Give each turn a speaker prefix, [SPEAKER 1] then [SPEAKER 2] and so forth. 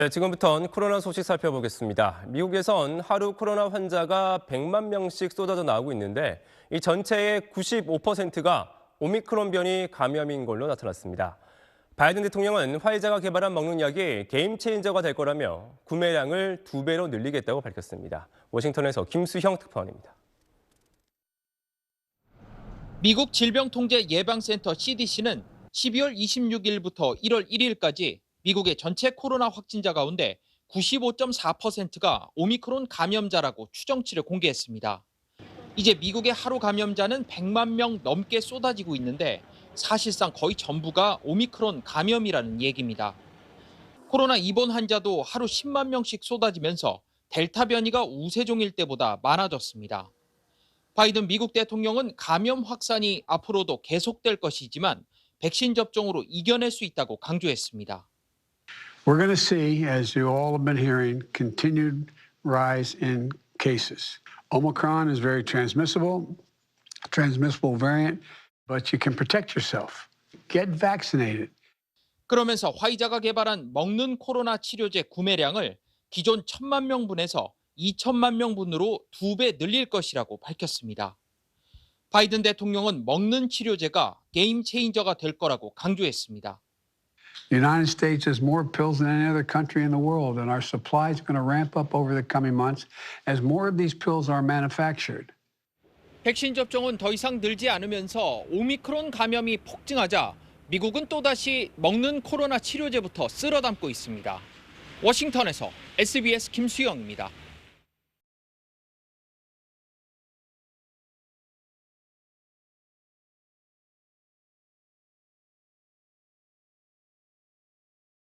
[SPEAKER 1] 네, 지금부터는 코로나 소식 살펴보겠습니다. 미국에선 하루 코로나 환자가 100만 명씩 쏟아져 나오고 있는데 이 전체의 95%가 오미크론 변이 감염인 걸로 나타났습니다. 바이든 대통령은 화이자가 개발한 먹는 약이 게임 체인저가 될 거라며 구매량을 두 배로 늘리겠다고 밝혔습니다. 워싱턴에서 김수형 특파원입니다.
[SPEAKER 2] 미국 질병통제예방센터 CDC는 12월 26일부터 1월 1일까지 미국의 전체 코로나 확진자 가운데 95.4%가 오미크론 감염자라고 추정치를 공개했습니다. 이제 미국의 하루 감염자는 100만 명 넘게 쏟아지고 있는데 사실상 거의 전부가 오미크론 감염이라는 얘기입니다. 코로나 입원 환자도 하루 10만 명씩 쏟아지면서 델타 변이가 우세종일 때보다 많아졌습니다. 바이든 미국 대통령은 감염 확산이 앞으로도 계속될 것이지만 백신 접종으로 이겨낼 수 있다고 강조했습니다.
[SPEAKER 3] We're going to see, as you all have been hearing, continued rise in cases. Omicron is very transmissible, transmissible variant, but you can protect yourself. Get vaccinated.
[SPEAKER 2] 그러면서 화이자가 개발한 먹는 코로나 치료제 구매량을 기존 1천만 명분에서 2천만 명분으로 두 배 늘릴 것이라고 밝혔습니다. 바이든 대통령은 먹는 치료제가 게임 체인저가 될 거라고 강조했습니다.
[SPEAKER 3] The United States has more pills than any other country in the world, and our supply is going to ramp up over the coming months as more of these pills are manufactured.
[SPEAKER 2] 백신 접종은 더 이상 늘지 않으면서 오미크론 감염이 폭증하자 미국은 또다시 먹는 코로나 치료제부터 쓸어 담고 있습니다. 워싱턴에서 SBS 김수영입니다.